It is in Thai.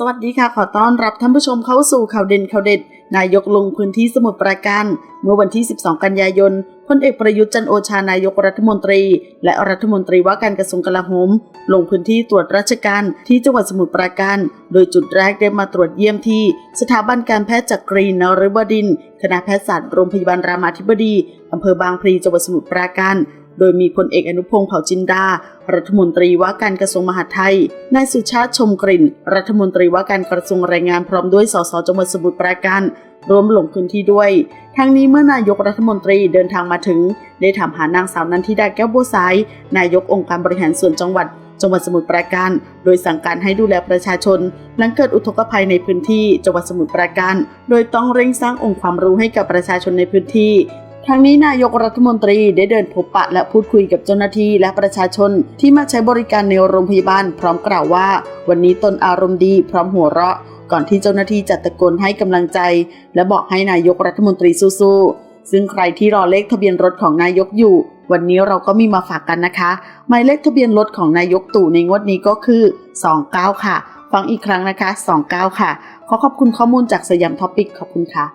สวัสดีค่ะ ขอต้อนรับท่านผู้ชมเข้าสู่ข่าวเด่นข่าวเด็ด นายกลงพื้นที่สมุทรปราการ เมื่อวันที่ 12 กันยายนพลเอกประยุทธ์จันโอชานายกรัฐมนตรี และรัฐมนตรีว่าการกระทรวงกลาโหม ลงพื้นที่ตรวจราชการที่จังหวัดสมุทรปราการ โดยจุดแรกได้มาตรวจเยี่ยมที่ สถาบันการแพทย์จักรีนฤบดินคณะแพทยศาสตร์โรงพยาบาลรามาธิบดีอำเภอบางพลีจังหวัดสมุทรปราการ โดยมีพลเอกอนุพงษ์เผ่าจินดา รัฐมนตรีว่าการกระทรวงมหาดไทย นายสุชาติชมกลิ่น รัฐมนตรีว่าการกระทรวงแรงงานพร้อมด้วยสสจังหวัดสมุทรปราการร่วมลงพื้นที่ด้วย ทั้งนี้เมื่อนายกรัฐมนตรีเดินทางมาถึง ได้ถามหานางสาวนันทิดาแก้วบัวสาย นายกองค์การบริหารส่วนจังหวัด จังหวัดสมุทรปราการ โดยสั่งการให้ดูแลประชาชน หลังเกิดอุทกภัยในพื้นที่จังหวัดสมุทรปราการ โดยต้องเร่งสร้างองค์ความรู้ให้กับประชาชนในพื้นที่ ทั้งนี้นายกรัฐมนตรีได้เดินพบปะและพูดคุยกับเจ้าหน้าที่และประชาชนที่มาใช้บริการในโรงพยาบาล พร้อมกล่าวว่า วันนี้ตนอารมณ์ดีพร้อมหัวเราะ ก่อนที่เจ้าหน้าที่จะตะโกนให้กำลังใจ และบอกให้นายกรัฐมนตรีสู้ๆซึ่งใครที่รอเลขทะเบียนรถของนายกอยู่ วันนี้เราก็มีมาฝากกันนะคะ หมายเลขทะเบียนรถของนายกตู่ในงวดนี้ก็คือ 29 ค่ะ ฟังอีกครั้งนะคะ 29 ค่ะ ขอขอบคุณข้อมูลจากสยามท็อปิกขอบคุณค่ะ